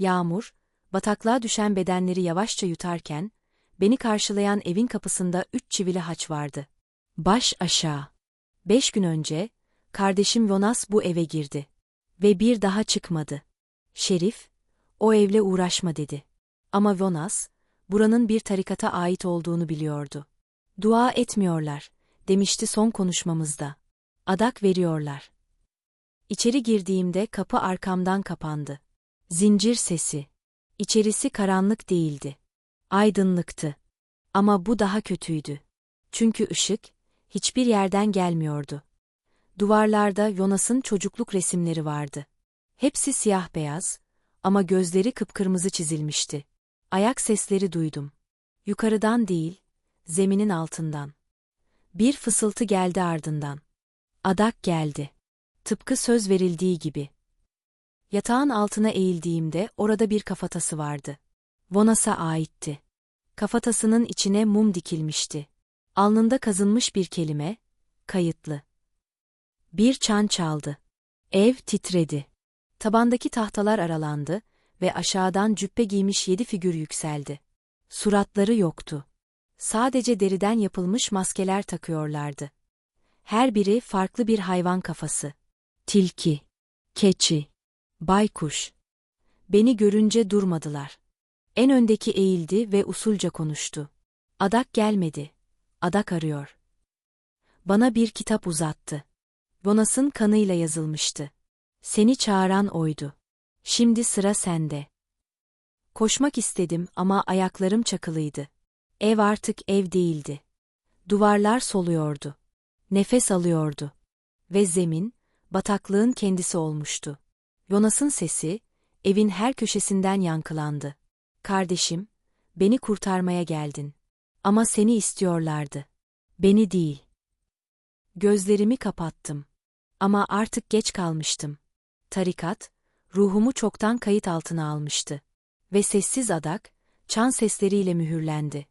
Yağmur, bataklığa düşen bedenleri yavaşça yutarken, beni karşılayan evin kapısında üç çivili haç vardı. Baş aşağı. Beş gün önce, kardeşim Jonas bu eve girdi. Ve bir daha çıkmadı. Şerif, o evle uğraşma dedi. Ama Jonas, buranın bir tarikata ait olduğunu biliyordu. Dua etmiyorlar, demişti son konuşmamızda. Adak veriyorlar. İçeri girdiğimde kapı arkamdan kapandı. Zincir sesi. İçerisi karanlık değildi. Aydınlıktı. Ama bu daha kötüydü. Çünkü ışık, hiçbir yerden gelmiyordu. Duvarlarda Jonas'ın çocukluk resimleri vardı. Hepsi siyah beyaz ama gözleri kıpkırmızı çizilmişti. Ayak sesleri duydum. Yukarıdan değil, zeminin altından. Bir fısıltı geldi ardından. Adak geldi. Tıpkı söz verildiği gibi. Yatağın altına eğildiğimde orada bir kafatası vardı. Vonas'a aitti. Kafatasının içine mum dikilmişti. Alnında kazınmış bir kelime, kayıtlı. Bir çan çaldı. Ev titredi. Tabandaki tahtalar aralandı ve aşağıdan cübbe giymiş yedi figür yükseldi. Suratları yoktu. Sadece deriden yapılmış maskeler takıyorlardı. Her biri farklı bir hayvan kafası. Tilki, keçi, baykuş. Beni görünce durmadılar. En öndeki eğildi ve usulca konuştu. Adak gelmedi. Adak arıyor. Bana bir kitap uzattı. Bonas'ın kanıyla yazılmıştı. Seni çağıran oydu. Şimdi sıra sende. Koşmak istedim ama ayaklarım çakılıydı. Ev artık ev değildi. Duvarlar soluyordu. Nefes alıyordu. Ve zemin, bataklığın kendisi olmuştu. Jonas'ın sesi, evin her köşesinden yankılandı. Kardeşim, beni kurtarmaya geldin. Ama seni istiyorlardı. Beni değil. Gözlerimi kapattım. Ama artık geç kalmıştım. Tarikat, ruhumu çoktan kayıt altına almıştı. Ve sessiz adak, çan sesleriyle mühürlendi.